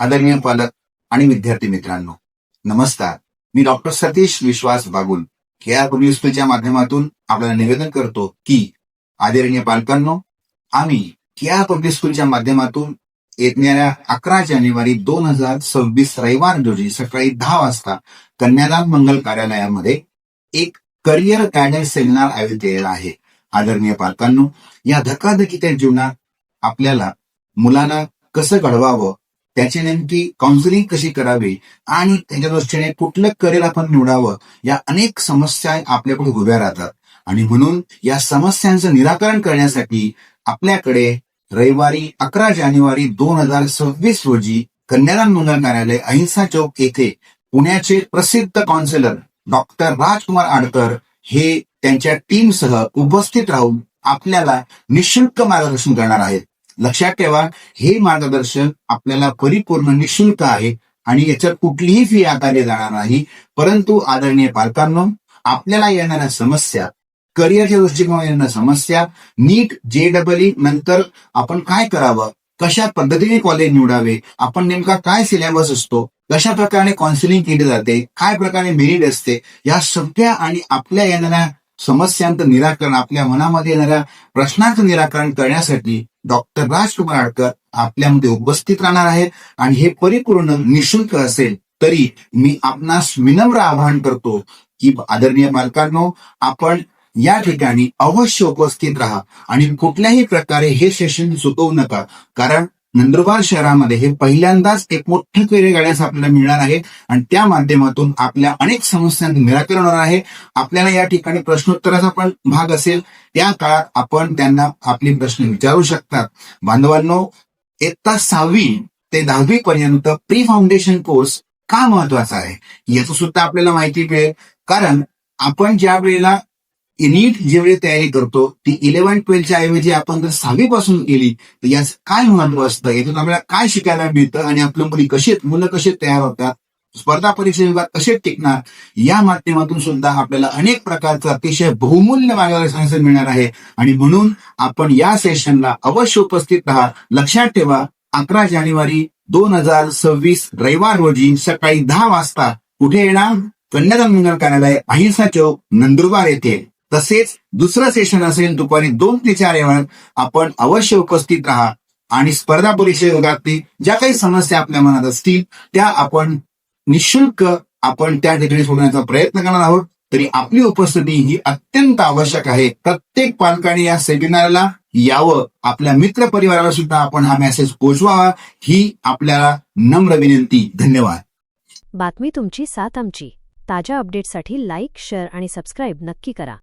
आदरणीय पालक आणि विद्यार्थी मित्रांनो नमस्कार. मी doctor Satish Vishwas Bagul K R public स्कूलच्या माध्यमातून आपल्याला निवेदन करतो की आदरणीय पालकांनो आम्ही के आर पब्लिक स्कूलच्या माध्यमातून येणाऱ्या अकरा जानेवारी दोन हजार सव्वीस रविवार रोजी सकाळी दहा वाजता कन्यादान मंगल कार्यालयामध्ये एक करिअर गायडन्स सेमिनार आयोजित केलेला आहे. आदरणीय पालकांनो या धकाधकीच्या जीवनात आपल्याला मुलांना कसं घडवावं त्याची नेमकी काउन्सिलिंग कशी करावी आणि त्याच्या दृष्टीने कुठलं करिअर आपण निवडावं या अनेक समस्या आपल्याकडे उभ्या राहतात. आणि म्हणून या समस्यांचं निराकरण करण्यासाठी आपल्याकडे रविवारी अकरा जानेवारी दोन हजार सव्वीस रोजी कन्यादान नोंदण कार्यालय अहिंसा चौक येथे पुण्याचे प्रसिद्ध काउन्सिलर डॉक्टर राजकुमार आडकर हे त्यांच्या टीमसह उपस्थित राहून आपल्याला निशुल्क मार्गदर्शन करणार आहेत. लक्षात ठेवा हे मार्गदर्शन आपल्याला परिपूर्ण निशुल्क आहे आणि याच्यात कुठलीही फी आकारली जाणार नाही. परंतु आदरणीय पालकांनो आपल्याला येणाऱ्या समस्या करिअरच्या दृष्टिकोनात येणाऱ्या समस्या नीट जे डबल ई नंतर आपण काय करावं? कशा पद्धतीने कॉलेज निवडावे? आपण नेमका काय सिलेबस असतो? कशा प्रकारे काउन्सिलिंग केली जाते? काय प्रकारे मेरिट असते? या सगळ्या आणि आपल्या येणाऱ्या समस्यांचं निराकरण आपल्या मनामध्ये येणाऱ्या प्रश्नांचं निराकरण करण्यासाठी डॉक्टर राजकुमार आडकर आपल्यामध्ये उपस्थित राहणार आहेत आणि हे परिपूर्ण निशुल्क असेल तरी मी आपणास विनम्र आवाहन करतो की आदरणीय मालकांनो आपण या ठिकाणी अवश्य उपस्थित राहा आणि कुठल्याही प्रकारे हे सेशन चुकवू नका. कारण नंदुरबार शहरामध्ये हे पहिल्यांदाच एक मोठं करिअर गाड्यास आपल्याला मिळणार आहे आणि त्या माध्यमातून आपल्या अनेक समस्यांचं निराकरण होणार आहे. आपल्याला या ठिकाणी प्रश्नोत्तराचा पण भाग असेल. त्या काळात आपण त्यांना आपले प्रश्न विचारू शकतात. बांधवांनो इयत्ता सहावी ते दहावी पर्यंत प्री फाउंडेशन कोर्स का महत्त्वाचा आहे? याचं सुद्धा आपल्याला माहिती मिळेल. कारण आपण ज्या वेळेला नीट जेवढी तयारी करतो ती इलेव्हन ट्वेल्थच्या ऐवजी आपण जर सहावी पासून केली तर याच काय महत्त्व असतं? यातून आपल्याला काय शिकायला मिळतं आणि आपल्या मुली कशी मुलं कसे तयार होतात? स्पर्धा परीक्षा विभाग कसे टिकणार? या माध्यमातून सुद्धा आपल्याला अनेक प्रकारचं अतिशय बहुमूल्य मार्गदर्शन मिळणार आहे. आणि म्हणून आपण या सेशनला अवश्य उपस्थित राहा. लक्षात ठेवा अकरा जानेवारी दोन हजार सव्वीस रविवार रोजी सकाळी दहा वाजता कुठे येणार? कन्यादान मंगल कार्यालय अहिंसा चौक नंदुरबार येथे. तसेच दुसरं सेशन असेल दुपारी दोन ते चार या वेळात आपण अवश्य उपस्थित राहा आणि स्पर्धा परीक्षा विभागातील ज्या काही समस्या आपल्या मनात असतील त्या आपण निशुल्क आपण त्या ठिकाणी सोडण्याचा प्रयत्न करणार आहोत. तरी आपली उपस्थिती ही अत्यंत आवश्यक आहे. प्रत्येक पालकाने या सेमिनारला यावं. आपल्या मित्र परिवाराला सुद्धा आपण हा मेसेज पोहोचवावा ही आपल्याला नम्र विनंती. धन्यवाद. बातमी तुमची साथ आमची. ताज्या अपडेटसाठी लाईक शेअर आणि सबस्क्राईब नक्की करा.